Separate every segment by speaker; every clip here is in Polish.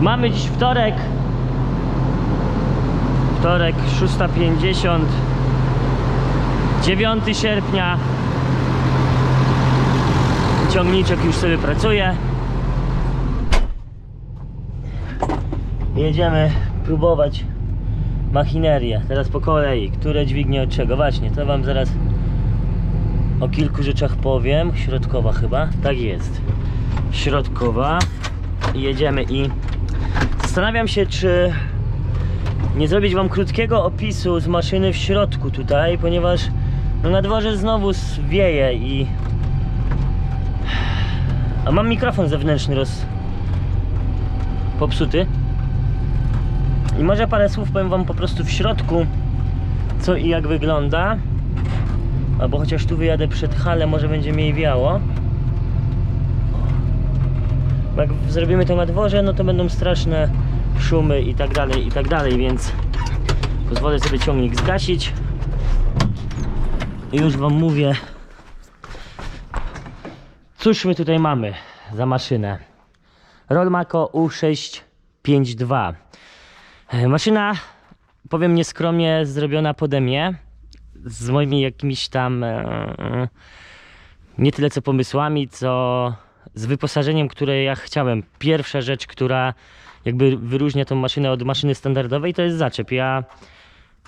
Speaker 1: Mamy dziś wtorek. Wtorek 6.50. 9 sierpnia. Ciągniczek już sobie pracuje. Jedziemy próbować machinerię. Teraz po kolei. Które dźwignie od czego? Właśnie, to wam zaraz o kilku rzeczach powiem. Środkowa chyba. Tak jest. Środkowa. Jedziemy i zastanawiam się, czy nie zrobić wam krótkiego opisu z maszyny w środku tutaj, ponieważ no na dworze znowu wieje i a mam mikrofon zewnętrzny roz popsuty. I może parę słów powiem wam po prostu w środku co i jak wygląda. Albo chociaż tu wyjadę przed halę może będzie mniej wiało. Bo jak zrobimy to na dworze no to będą straszne szumy i tak dalej i tak dalej więc pozwolę sobie ciągnik zgasić. I już wam mówię cóż my tutaj mamy za maszynę? Rolmako U652 E, Maszyna, powiem nieskromnie, zrobiona pode mnie z moimi jakimiś tam e, nie tyle co pomysłami, co z wyposażeniem, które ja chciałem. Pierwsza rzecz, która jakby wyróżnia tą maszynę od maszyny standardowej, to jest zaczep. Ja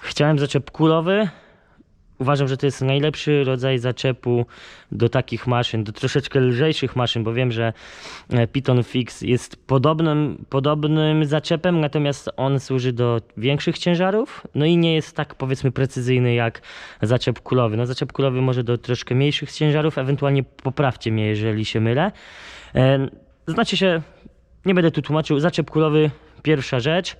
Speaker 1: chciałem zaczep kulowy. Uważam, że to jest najlepszy rodzaj zaczepu do takich maszyn, do troszeczkę lżejszych maszyn, bo wiem, że e, Python Fix jest podobnym, podobnym zaczepem, natomiast on służy do większych ciężarów, no i nie jest tak powiedzmy precyzyjny jak zaczep kulowy. No zaczep kulowy może do troszkę mniejszych ciężarów, ewentualnie poprawcie mnie, jeżeli się mylę. E, Znaczy się, nie będę tu tłumaczył, zaczep kulowy pierwsza rzecz.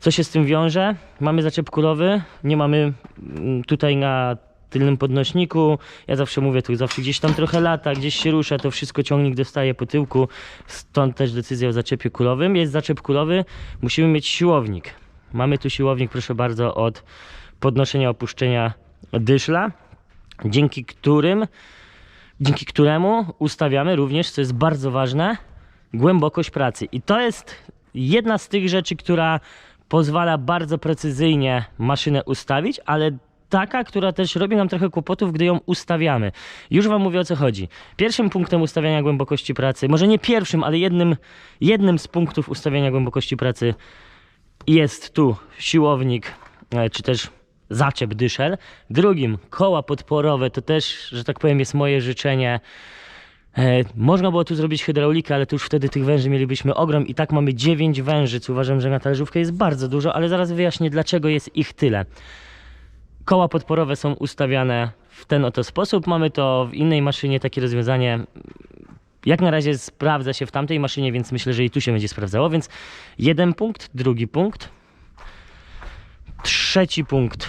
Speaker 1: Co się z tym wiąże? Mamy zaczep kulowy, nie mamy mm, tutaj na tylnym podnośniku. Ja zawsze mówię, tu zawsze gdzieś tam trochę lata, gdzieś się rusza, to wszystko ciągnik dostaje po tyłku. Stąd też decyzja o zaczepie kulowym. Jest zaczep kulowy, musimy mieć siłownik. Mamy tu siłownik, proszę bardzo, od podnoszenia, opuszczenia dyszla, dzięki którym dzięki któremu ustawiamy również, co jest bardzo ważne, głębokość pracy. I to jest jedna z tych rzeczy, która pozwala bardzo precyzyjnie maszynę ustawić, ale taka, która też robi nam trochę kłopotów, gdy ją ustawiamy. Już Wam mówię o co chodzi. Pierwszym punktem ustawiania głębokości pracy, może nie pierwszym, ale jednym, jednym z punktów ustawiania głębokości pracy jest tu siłownik, e, czy też zaczep dyszel. Drugim koła podporowe, to też, że tak powiem, jest moje życzenie. E, Można było tu zrobić hydraulikę, ale to już wtedy tych węży mielibyśmy ogrom i tak mamy 9 wężyc. Uważam, że na talerzówkę jest bardzo dużo, ale zaraz wyjaśnię dlaczego jest ich tyle. Koła podporowe są ustawiane w ten oto sposób. Mamy to w innej maszynie, takie rozwiązanie jak na razie sprawdza się w tamtej maszynie, więc myślę, że i tu się będzie sprawdzało. Więc jeden punkt, drugi punkt, trzeci punkt.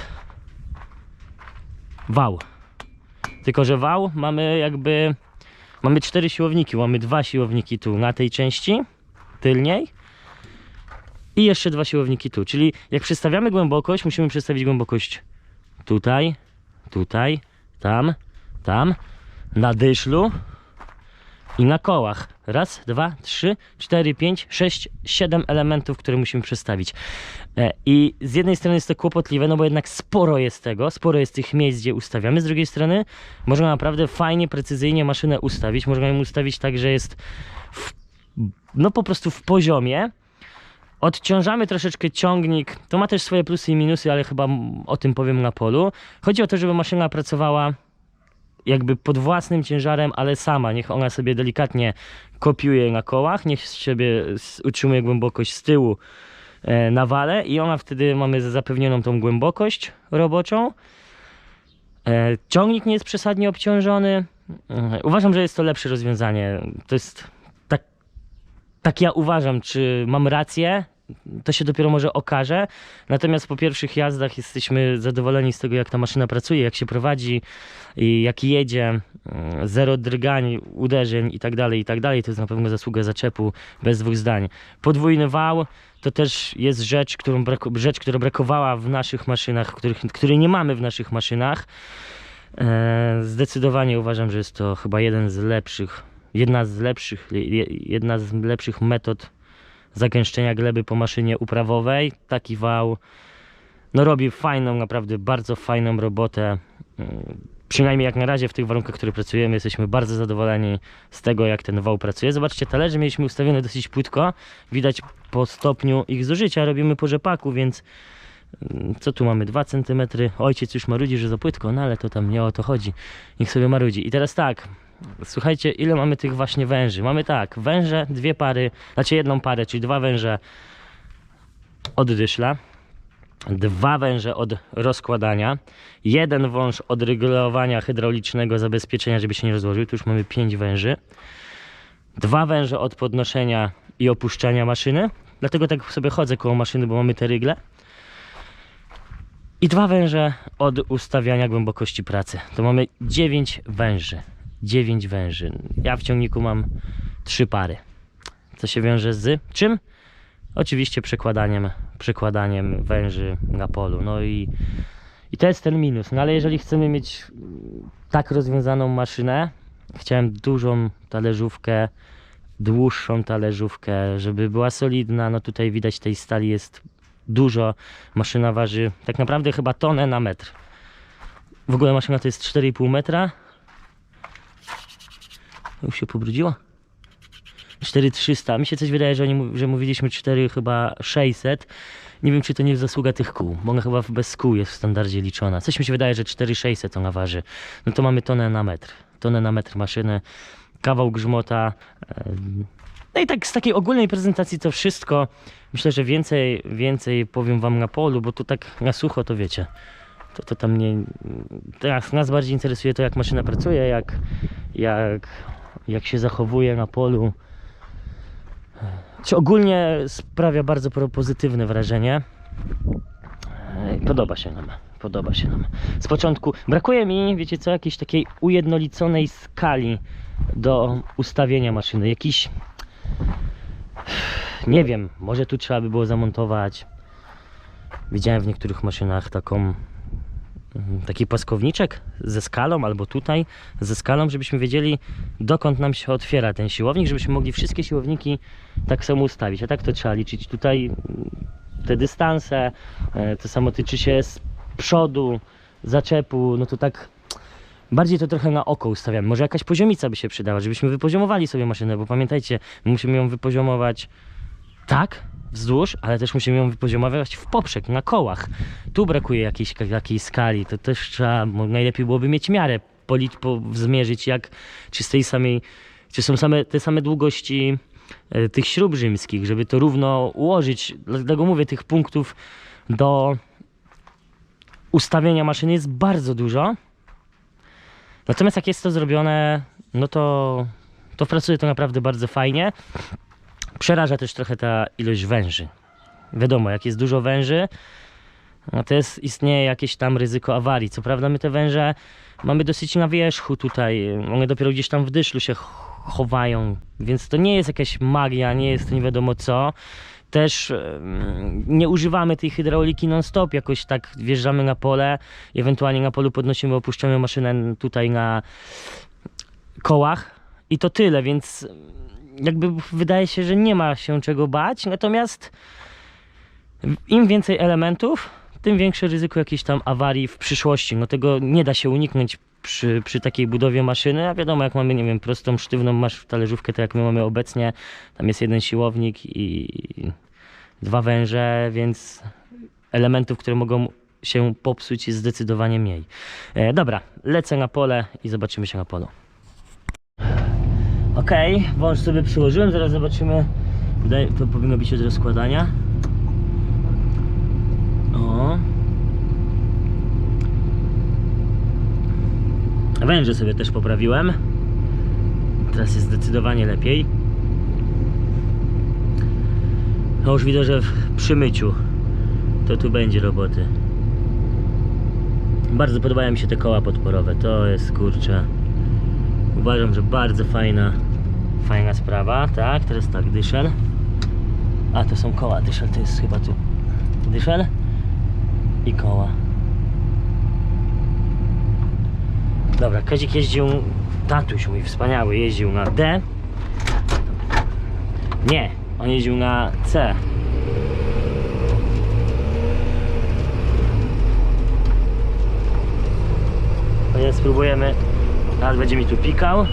Speaker 1: Wał. Tylko, że wał mamy jakby. Mamy cztery siłowniki. Mamy dwa siłowniki tu na tej części tylniej i jeszcze dwa siłowniki tu. Czyli jak przestawiamy głębokość, musimy przestawić głębokość tutaj, tutaj, tam, tam, na dyszlu i na kołach. Raz, dwa, trzy, cztery, pięć, sześć, siedem elementów, które musimy przestawić. E, I z jednej strony jest to kłopotliwe, no bo jednak sporo jest tego, sporo jest tych miejsc, gdzie ustawiamy. Z drugiej strony można naprawdę fajnie, precyzyjnie maszynę ustawić. Można ją ustawić tak, że jest w, no po prostu w poziomie. Odciążamy troszeczkę ciągnik. To ma też swoje plusy i minusy, ale chyba o tym powiem na polu. Chodzi o to, żeby maszyna pracowała jakby pod własnym ciężarem, ale sama. Niech ona sobie delikatnie kopiuje na kołach, niech sobie s- utrzymuje głębokość z tyłu e, na wale i ona wtedy mamy zapewnioną tą głębokość roboczą. E, Ciągnik nie jest przesadnie obciążony. E, Uważam, że jest to lepsze rozwiązanie. To jest tak, tak ja uważam, czy mam rację, to się dopiero może okaże. Natomiast po pierwszych jazdach jesteśmy zadowoleni z tego, jak ta maszyna pracuje, jak się prowadzi jak jedzie. Mm, Zero drgań, uderzeń i tak dalej, i tak dalej. To jest na pewno zasługa zaczepu, bez dwóch zdań. Podwójny wał to też jest rzecz, którą brako- rzecz która brakowała w naszych maszynach, których, której nie mamy w naszych maszynach. E, Zdecydowanie uważam, że jest to chyba jeden z lepszych, jedna z lepszych, je- jedna z lepszych metod zagęszczenia gleby po maszynie uprawowej. Taki wał no robi fajną, naprawdę bardzo fajną robotę. Mm, Przynajmniej jak na razie w tych warunkach, w których pracujemy, jesteśmy bardzo zadowoleni z tego, jak ten wał pracuje. Zobaczcie, talerze mieliśmy ustawione dosyć płytko. Widać po stopniu ich zużycia. Robimy po rzepaku, więc mm, co tu mamy? 2 cm. Ojciec już marudzi, że za płytko, no ale to tam nie o to chodzi. Niech sobie marudzi. I teraz tak, słuchajcie, ile mamy tych właśnie węży? Mamy tak, węże, dwie pary, znaczy jedną parę, czyli dwa węże od dyszla dwa węże od rozkładania, jeden wąż od regulowania hydraulicznego zabezpieczenia, żeby się nie rozłożył, tu już mamy pięć węży, dwa węże od podnoszenia i opuszczania maszyny, dlatego tak sobie chodzę koło maszyny, bo mamy te rygle, i dwa węże od ustawiania głębokości pracy. To mamy 9 węży. 9 węży. Ja w ciągniku mam trzy pary. Co się wiąże z czym? Oczywiście przekładaniem, przekładaniem węży na polu. No i, i to jest ten minus. No ale jeżeli chcemy mieć tak rozwiązaną maszynę, chciałem dużą talerzówkę, dłuższą talerzówkę, żeby była solidna. No tutaj widać tej stali jest dużo. Maszyna waży tak naprawdę chyba tonę na metr. W ogóle maszyna to jest 4,5 metra. Już się pobrudziła. 4300. Mi się coś wydaje, że, oni, że mówiliśmy 4 chyba 600. Nie wiem, czy to nie jest zasługa tych kół, bo ona chyba bez kół jest w standardzie liczona. Coś mi się wydaje, że 4600 ona waży. No to mamy tonę na metr. Tonę na metr maszyny, kawał grzmota. No i tak z takiej ogólnej prezentacji to wszystko. Myślę, że więcej, więcej powiem wam na polu, bo tu tak na sucho to wiecie. To, to tam nie. Teraz nas bardziej interesuje to, jak maszyna pracuje, jak, jak, jak się zachowuje na polu. Czy ogólnie sprawia bardzo pozytywne wrażenie. Ej, Podoba się nam. Podoba się nam. Z początku brakuje mi, wiecie co, jakiejś takiej ujednoliconej skali do ustawienia maszyny. Jakiś. Nie wiem, może tu trzeba by było zamontować. Widziałem w niektórych maszynach taką taki płaskowniczek ze skalą, albo tutaj ze skalą, żebyśmy wiedzieli dokąd nam się otwiera ten siłownik, żebyśmy mogli wszystkie siłowniki tak samo ustawić. A tak to trzeba liczyć tutaj mm, te dystanse, e, to samo tyczy się z przodu, zaczepu, no to tak bardziej to trochę na oko ustawiamy. Może jakaś poziomica by się przydała, żebyśmy wypoziomowali sobie maszynę, bo pamiętajcie, my musimy ją wypoziomować tak, wzdłuż, ale też musimy ją wypoziomować w poprzek, na kołach. Tu brakuje jakiejś takiej skali, to też trzeba, najlepiej byłoby mieć miarę, polić, po, zmierzyć jak, czy z tej samej, czy są same, te same długości e, tych śrub rzymskich, żeby to równo ułożyć. Dlatego mówię, tych punktów do ustawienia maszyny jest bardzo dużo. Natomiast jak jest to zrobione, no to, to pracuje to naprawdę bardzo fajnie. Przeraża też trochę ta ilość węży. Wiadomo, jak jest dużo węży, no to jest, istnieje jakieś tam ryzyko awarii. Co prawda my te węże mamy dosyć na wierzchu tutaj, one dopiero gdzieś tam w dyszlu się ch- chowają, więc to nie jest jakaś magia, nie jest to nie wiadomo co. Też nie używamy tej hydrauliki non-stop, jakoś tak wjeżdżamy na pole, ewentualnie na polu podnosimy, opuszczamy maszynę tutaj na kołach i to tyle, więc jakby wydaje się, że nie ma się czego bać, natomiast im więcej elementów, tym większe ryzyko jakiejś tam awarii w przyszłości. No tego nie da się uniknąć przy, przy takiej budowie maszyny, a wiadomo jak mamy, nie wiem, prostą, sztywną masz talerzówkę, tak jak my mamy obecnie, tam jest jeden siłownik i dwa węże, więc elementów, które mogą się popsuć jest zdecydowanie mniej. E, dobra, lecę na pole i zobaczymy się na polu. Ok, wąż sobie przyłożyłem, zaraz zobaczymy. To powinno być od rozkładania. O. Węże sobie też poprawiłem. Teraz jest zdecydowanie lepiej. No już widzę, że w przymyciu to tu będzie roboty. Bardzo podobają mi się te koła podporowe. To jest kurczę. Uważam, że bardzo fajna, fajna sprawa. Tak, teraz tak, dyszel. A to są koła, dyszel to jest chyba tu. Dyszel i koła. Dobra, Kazik jeździł, tatuś mój wspaniały, jeździł na D. Nie, On jeździł na C. Nie spróbujemy. Teraz będzie mi tu pikał.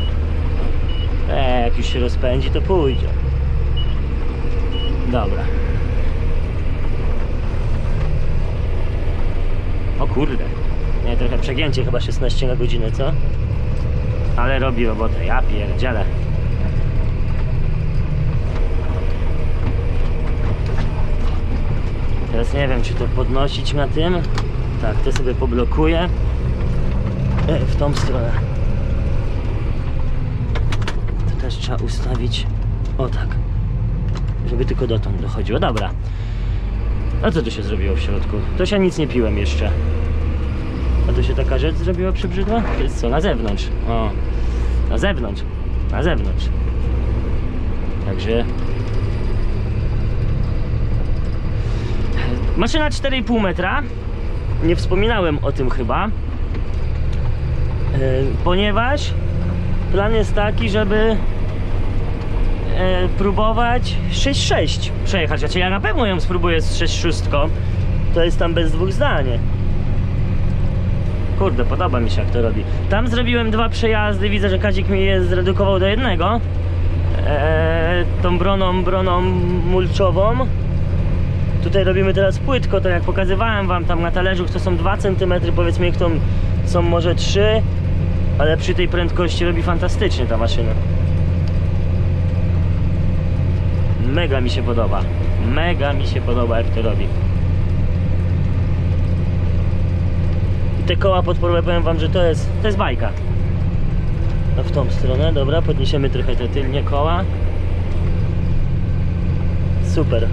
Speaker 1: E, jak już się rozpędzi, to pójdzie. Dobra. O kurde. Nie, trochę przegięcie, chyba 16 na godzinę, co? Ale robi robotę, ja pierdzielę. Teraz nie wiem, czy to podnosić na tym. Tak, to sobie poblokuję. E, w tą stronę. Też trzeba ustawić. O tak. Żeby tylko dotąd dochodziło. Dobra. A co tu się zrobiło w środku? To się nic nie piłem jeszcze. A tu się taka rzecz zrobiła przybrzydła? To jest co? Na zewnątrz. O. Na zewnątrz. Na zewnątrz. Także... Maszyna 4,5 metra. Nie wspominałem o tym chyba. E, Ponieważ plan jest taki, żeby e, próbować 6.6 przejechać. Znaczy ja na pewno ją spróbuję z 6.6. To jest tam bez dwóch zdań. Kurde, podoba mi się jak to robi. Tam zrobiłem dwa przejazdy, widzę, że Kazik mi je zredukował do jednego. Eee, tą broną, broną mulczową. Tutaj robimy teraz płytko, tak jak pokazywałem wam tam na talerzu, to są 2 cm, powiedzmy ich to są może 3, ale przy tej prędkości robi fantastycznie ta maszyna. Mega mi się podoba. Mega mi się podoba jak to robi. I te koła podporowe powiem wam, że to jest, to jest bajka. No w tą stronę, dobra, podniesiemy trochę te tylnie koła. Super.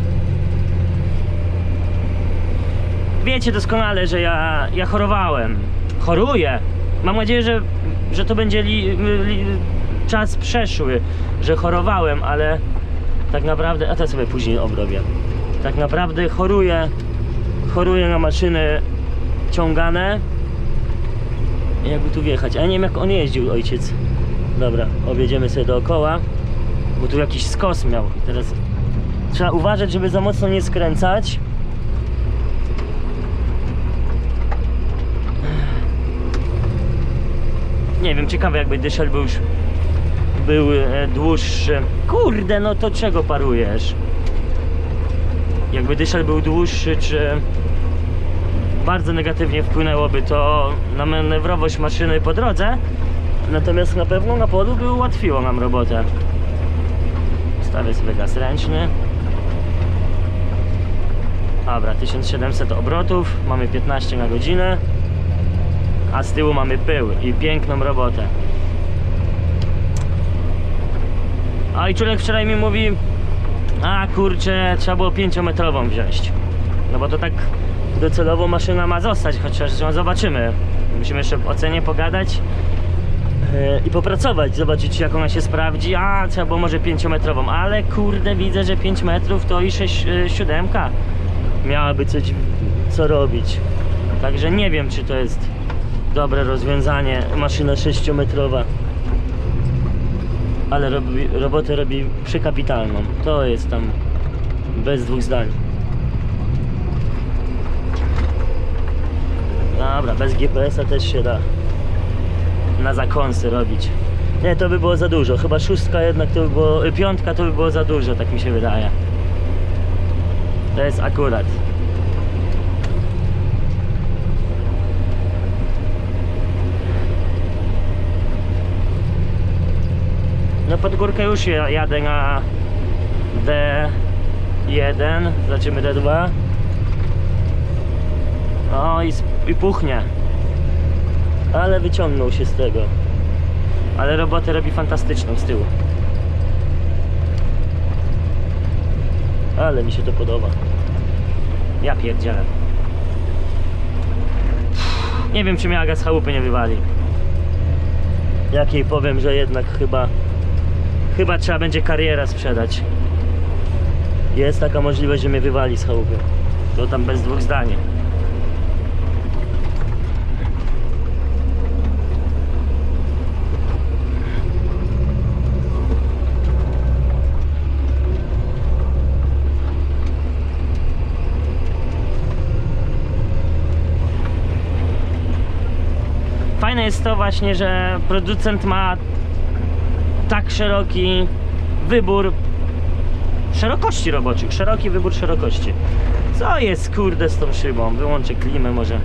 Speaker 1: Wiecie doskonale, że ja, ja chorowałem. Choruję. Mam nadzieję, że, że to będzie li, li, czas przeszły, że chorowałem, ale tak naprawdę, a to sobie później obrobię. Tak naprawdę choruję, choruję na maszyny ciągane. Jakby tu wjechać, a nie wiem jak on jeździł ojciec. Dobra, objedziemy sobie dookoła, bo tu jakiś skos miał. Teraz trzeba uważać, żeby za mocno nie skręcać. Nie wiem, ciekawe jakby dyszel był już był e, dłuższy. Kurde, no to czego parujesz? Jakby dyszel był dłuższy, czy bardzo negatywnie wpłynęłoby to na manewrowość maszyny po drodze. Natomiast na pewno na polu by ułatwiło nam robotę. Stawię sobie gaz ręczny. Dobra, 1700 obrotów, mamy 15 na godzinę, a z tyłu mamy pył i piękną robotę. A i człowiek wczoraj mi mówi, a kurczę, trzeba było 5-metrową wziąć. No bo to tak docelowo maszyna ma zostać, chociaż ją zobaczymy. Musimy jeszcze w ocenie pogadać e, i popracować, zobaczyć jak ona się sprawdzi. A, trzeba było może 5-metrową, ale kurde, widzę, że 5 metrów to i 6 e, siódemka miałaby coś co robić. Także nie wiem, czy to jest dobre rozwiązanie, maszyna 6-metrowa. Ale robi, robotę robi przykapitalną. To jest tam bez dwóch zdań. Dobra, bez GPS-a też się da na zakąsy robić. Nie, to by było za dużo. Chyba szóstka jednak to by było, piątka to by było za dużo, tak mi się wydaje. To jest akurat. No pod górkę już ja- jadę na D1, zobaczymy D2. O i, i puchnie. Ale wyciągnął się z tego. Ale robotę robi fantastyczną z tyłu. Ale mi się to podoba. Ja pierdzielę. Nie wiem czy mnie Aga z chałupy nie wywali. Jak jej powiem, że jednak chyba Chyba trzeba będzie kariera sprzedać. Jest taka możliwość, że mnie wywali z chałupy. To tam bez dwóch zdań. Fajne jest to właśnie, że producent ma tak szeroki wybór szerokości roboczych, szeroki wybór szerokości. Co jest kurde z tą szybą? Wyłączę klimę może.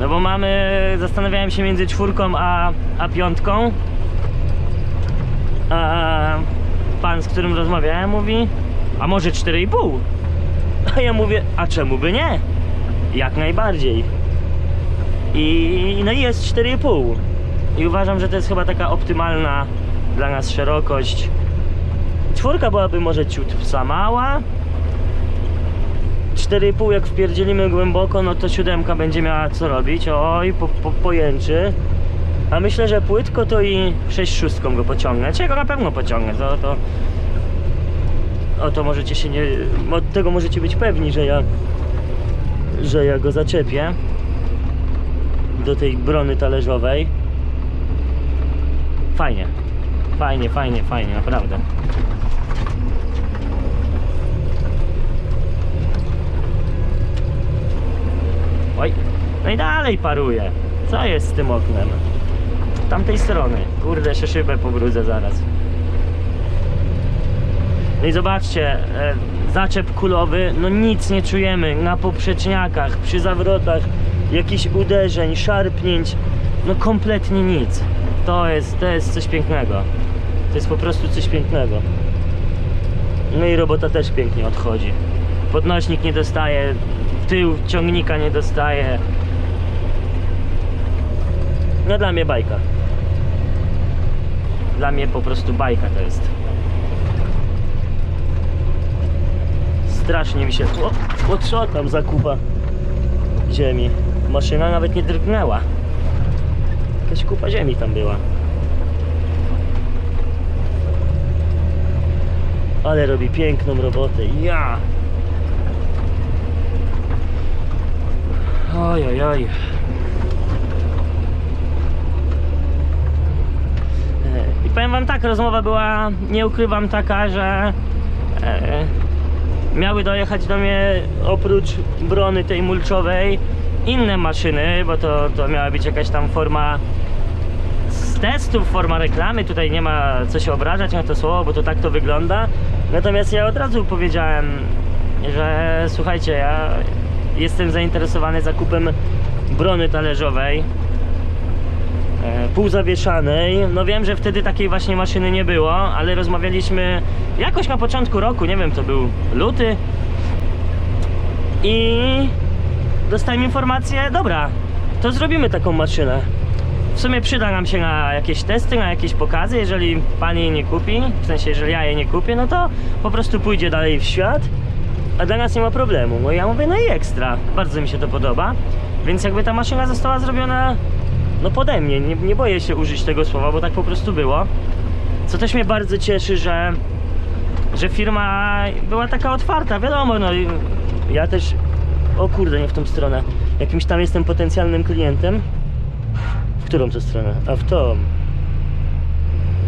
Speaker 1: No bo mamy, zastanawiałem się między czwórką a, a piątką. A pan, z którym rozmawiałem, mówi, a może 4,5? A ja mówię, a czemu by nie? Jak najbardziej. I no i jest 4,5. I uważam, że to jest chyba taka optymalna dla nas szerokość. Czwórka byłaby może ciut za mała. 4,5 jak wpierdzielimy głęboko, no to siódemka będzie miała co robić. Oj, po, po, pojęczy. A myślę, że płytko to i 6 szóstką go pociągnę. Czego na pewno pociągnę. To, to, o to możecie się nie. Od tego możecie być pewni, że ja. że ja go zaczepię do tej brony talerzowej. Fajnie. Fajnie, fajnie, fajnie, naprawdę. Oj, no i dalej paruje. Co jest z tym oknem? Tamtej strony. Kurde, się szybę pobrudzę zaraz. No i zobaczcie, e, zaczep kulowy, no nic nie czujemy na poprzeczniakach, przy zawrotach, jakichś uderzeń, szarpnięć, no kompletnie nic. To jest, to jest coś pięknego. To jest po prostu coś pięknego. No i robota też pięknie odchodzi. Podnośnik nie dostaje, tył ciągnika nie dostaje. No dla mnie bajka. Dla mnie po prostu bajka to jest. Strasznie mi się... O, o co tam za kupa ziemi? Maszyna nawet nie drgnęła. Jakaś kupa ziemi tam była. Ale robi piękną robotę. Ja! Oj, oj, oj. I powiem wam tak, rozmowa była, nie ukrywam, taka, że e, miały dojechać do mnie oprócz brony tej mulczowej inne maszyny, bo to, to miała być jakaś tam forma z testów, forma reklamy, tutaj nie ma co się obrażać na to słowo, bo to tak to wygląda. Natomiast ja od razu powiedziałem, że słuchajcie, ja jestem zainteresowany zakupem brony talerzowej e, półzawieszanej. No wiem, że wtedy takiej właśnie maszyny nie było, ale rozmawialiśmy jakoś na początku roku, nie wiem, to był luty. I dostałem informację, dobra, to zrobimy taką maszynę. W sumie przyda nam się na jakieś testy, na jakieś pokazy, jeżeli pan jej nie kupi, w sensie jeżeli ja jej nie kupię, no to po prostu pójdzie dalej w świat, a dla nas nie ma problemu. No ja mówię, no i ekstra, bardzo mi się to podoba, więc jakby ta maszyna została zrobiona no pode mnie, nie, nie boję się użyć tego słowa, bo tak po prostu było. Co też mnie bardzo cieszy, że, że firma była taka otwarta, wiadomo, no ja też, o kurde, nie w tą stronę, jakimś tam jestem potencjalnym klientem. Którą to stronę? A w tą.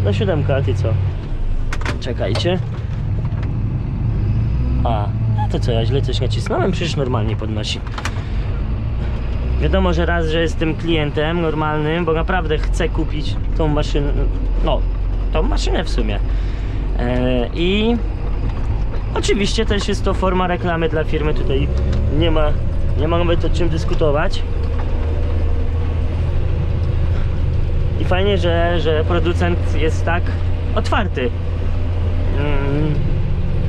Speaker 1: No siódemka, a ty co? Czekajcie. A, to co, ja źle coś nacisnąłem? Przecież normalnie podnosi. Wiadomo, że raz, że jestem klientem normalnym, bo naprawdę chcę kupić tą maszynę, no, tą maszynę w sumie. E, I oczywiście też jest to forma reklamy dla firmy, tutaj nie ma, nie ma nawet o czym dyskutować. Fajnie, że, że producent jest tak otwarty. Mm,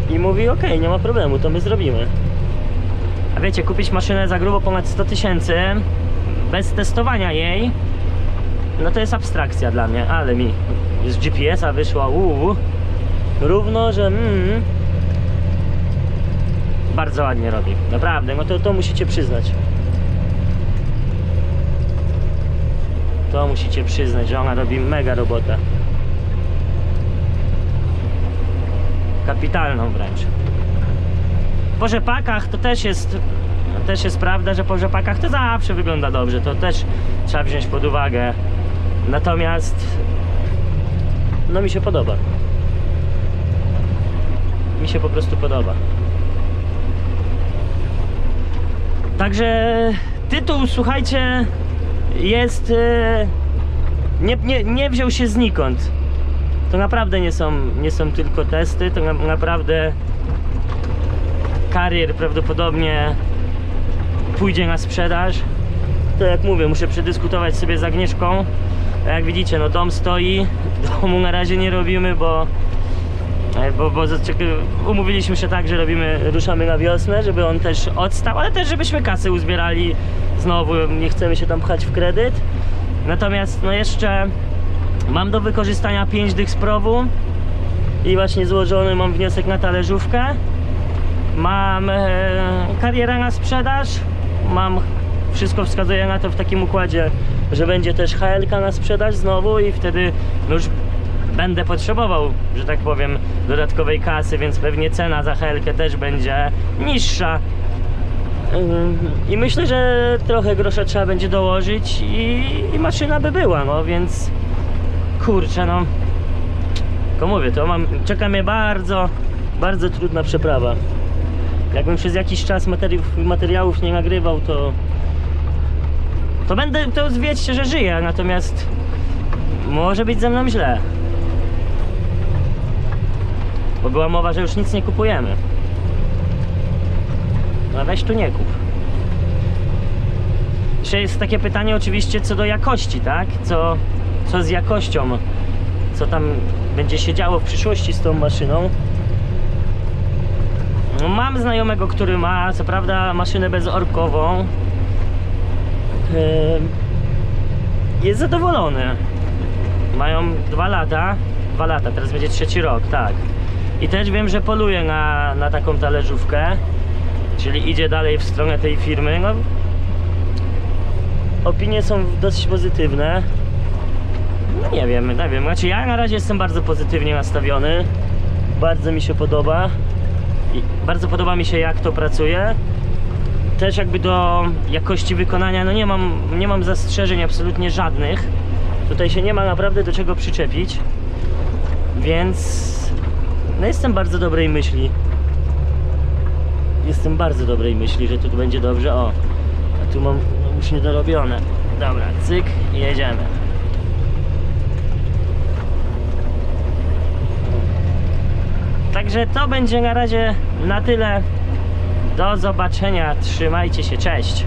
Speaker 1: I mówi, ok, nie ma problemu, to my zrobimy. A wiecie, kupić maszynę za grubo ponad 100 tysięcy bez testowania jej, no to jest abstrakcja dla mnie, ale mi z GPS-a wyszła uuu, równo, że mm, bardzo ładnie robi. Naprawdę, no to, to musicie przyznać. To musicie przyznać, że ona robi mega robotę. Kapitalną wręcz. Po rzepakach to też jest też jest prawda, że po rzepakach to zawsze wygląda dobrze. To też trzeba wziąć pod uwagę. Natomiast no mi się podoba. Mi się po prostu podoba. Także tytuł, słuchajcie, jest. e, Nie, nie, nie wziął się znikąd. To naprawdę nie są, nie są tylko testy, to na, naprawdę karier prawdopodobnie pójdzie na sprzedaż. To jak mówię, muszę przedyskutować sobie z Agnieszką. A Jak widzicie, no dom stoi, domu na razie nie robimy, bo E, Bo, bo umówiliśmy się tak, że robimy, ruszamy na wiosnę, żeby on też odstał, ale też żebyśmy kasy uzbierali. Znowu nie chcemy się tam pchać w kredyt. Natomiast no jeszcze mam do wykorzystania 5 dych z prowu i właśnie złożony mam wniosek na talerzówkę. Mam e, karierę na sprzedaż, mam wszystko wskazuje na to w takim układzie, że będzie też HLK na sprzedaż znowu i wtedy no już będę potrzebował, że tak powiem, dodatkowej kasy, więc pewnie cena za HLK też będzie niższa. I myślę, że trochę grosza trzeba będzie dołożyć i, i maszyna by była, no więc kurczę, no. Tylko mówię, to mam, czeka mnie bardzo, bardzo trudna przeprawa. Jakbym przez jakiś czas materiałów, materiałów nie nagrywał, to to będę, to wiedzcie, że żyję, natomiast może być ze mną źle. Bo była mowa, że już nic nie kupujemy. No weź tu nie kup. Jeszcze jest takie pytanie oczywiście co do jakości, tak? Co, co z jakością? Co tam będzie się działo w przyszłości z tą maszyną? No, Mam znajomego, który ma, co prawda, maszynę bezorkową. Ym, Jest zadowolony. Mają dwa lata. Dwa lata, teraz będzie trzeci rok, tak. I też wiem, że poluje na, na taką talerzówkę. Czyli idzie dalej w stronę tej firmy. No, opinie są dosyć pozytywne. No nie wiem, nie wiem. Znaczy ja na razie jestem bardzo pozytywnie nastawiony. Bardzo mi się podoba. I bardzo podoba mi się jak to pracuje. Też jakby do jakości wykonania, no nie mam, nie mam zastrzeżeń absolutnie żadnych. Tutaj się nie ma naprawdę do czego przyczepić. Więc no jestem bardzo dobrej myśli. Jestem bardzo dobrej myśli, że tu będzie dobrze. O, a tu mam no, już niedorobione. Dobra, cyk i jedziemy. Także to będzie na razie na tyle. Do zobaczenia. Trzymajcie się. Cześć.